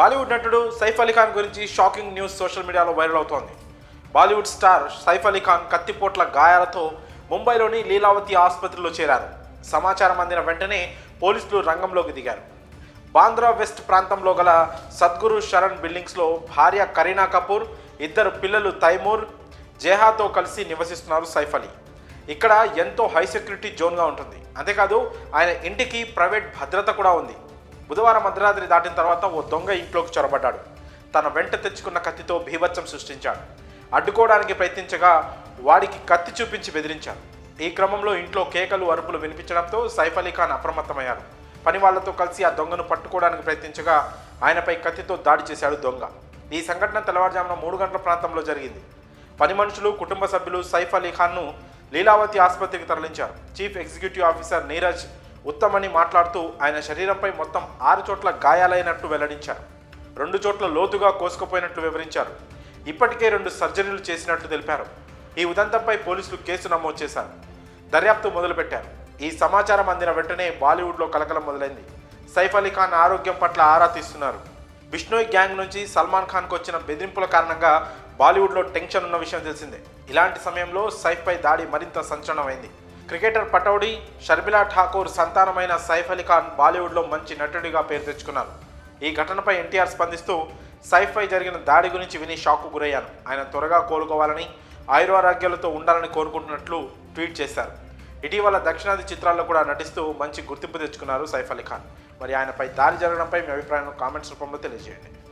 బాలీవుడ్ నటుడు సైఫ్ అలీ ఖాన్ గురించి shocking news social మీడియాలో వైరల్ అవుతోంది. బాలీవుడ్ స్టార్ సైఫ్ అలీ ఖాన్ కత్తిపోట్ల గాయాలతో ముంబైలోని లీలావతి ఆసుపత్రిలో చేరారు. సమాచారం అందిన వెంటనే పోలీసులు రంగంలోకి దిగారు. బాంద్రా వెస్ట్ ప్రాంతంలో గల సద్గురు శరణ్ బిల్డింగ్స్లో భార్య కరీనా కపూర్ ఇద్దరు పిల్లలు తైమూర్ జేహాతో కలిసి నివసిస్తున్నారు సైఫ్ అలీ. ఇక్కడ ఎంతో హై సెక్యూరిటీ జోన్గా ఉంటుంది. అంతేకాదు ఆయన ఇంటికి ప్రైవేట్ భద్రత కూడా ఉంది. బుధవారం అర్ధరాత్రి దాటిన తర్వాత ఓ దొంగ ఇంట్లోకి చొరబడ్డాడు. తన వెంట తెచ్చుకున్న కత్తితో భీభత్సం సృష్టించాడు. అడ్డుకోవడానికి ప్రయత్నించగా వాడికి కత్తి చూపించి బెదిరించాడు. ఈ క్రమంలో ఇంట్లో కేకలు అరుపులు వినిపించడంతో సైఫ్ అలీ ఖాన్ అప్రమత్తమయ్యారు పని వాళ్ళతో కలిసి ఆ దొంగను పట్టుకోవడానికి ప్రయత్నించగా ఆయనపై కత్తితో దాడి చేశాడు దొంగ. ఈ సంఘటన తెల్లవారుజామున మూడు గంటల ప్రాంతంలో జరిగింది. పని మనుషులు కుటుంబ సభ్యులు సైఫ్ అలీ ఖాన్ను లీలావతి ఆసుపత్రికి తరలించారు. చీఫ్ ఎగ్జిక్యూటివ్ ఆఫీసర్ నీరజ్ ఉత్తమని మాట్లాడుతూ ఆయన శరీరంపై మొత్తం ఆరు చోట్ల గాయాలైనట్టు వెల్లడించారు. రెండు చోట్ల లోతుగా కోసుకుపోయినట్లు వివరించారు. ఇప్పటికే రెండు సర్జరీలు చేసినట్లు తెలిపారు. ఈ ఉదంతంపై పోలీసులు కేసు నమోదు చేశారు. దర్యాప్తు మొదలుపెట్టారు. ఈ సమాచారం అందిన వెంటనే బాలీవుడ్లో కలకలం మొదలైంది. సైఫ్ అలీ ఖాన్ ఆరోగ్యం పట్ల ఆరా తీస్తున్నారు. బిష్ణోయ్ గ్యాంగ్ నుంచి సల్మాన్ ఖాన్కు వచ్చిన బెదిరింపుల కారణంగా బాలీవుడ్లో టెన్షన్ ఉన్న విషయం తెలిసిందే. ఇలాంటి సమయంలో సైఫ్పై దాడి మరింత సంచలనమైంది. క్రికెటర్ పటౌడీ షర్మిలా ఠాకూర్ సంతానమైన సైఫ్ అలీ ఖాన్ బాలీవుడ్లో మంచి నటుడిగా పేరు తెచ్చుకున్నారు. ఈ ఘటనపై ఎన్టీఆర్ స్పందిస్తూ సైఫ్పై జరిగిన దాడి గురించి విని షాక్కు గురయ్యాను. ఆయన త్వరగా కోలుకోవాలని ఆయురారోగ్యాలతో ఉండాలని కోరుకుంటున్నట్లు ట్వీట్ చేశారు. ఇటీవల దక్షిణాది చిత్రాల్లో కూడా నటిస్తూ మంచి గుర్తింపు తెచ్చుకున్నారు సైఫ్ అలీ ఖాన్. మరి ఆయనపై దాడి జరగడంపై మీ అభిప్రాయం కామెంట్స్ రూపంలో తెలియజేయండి.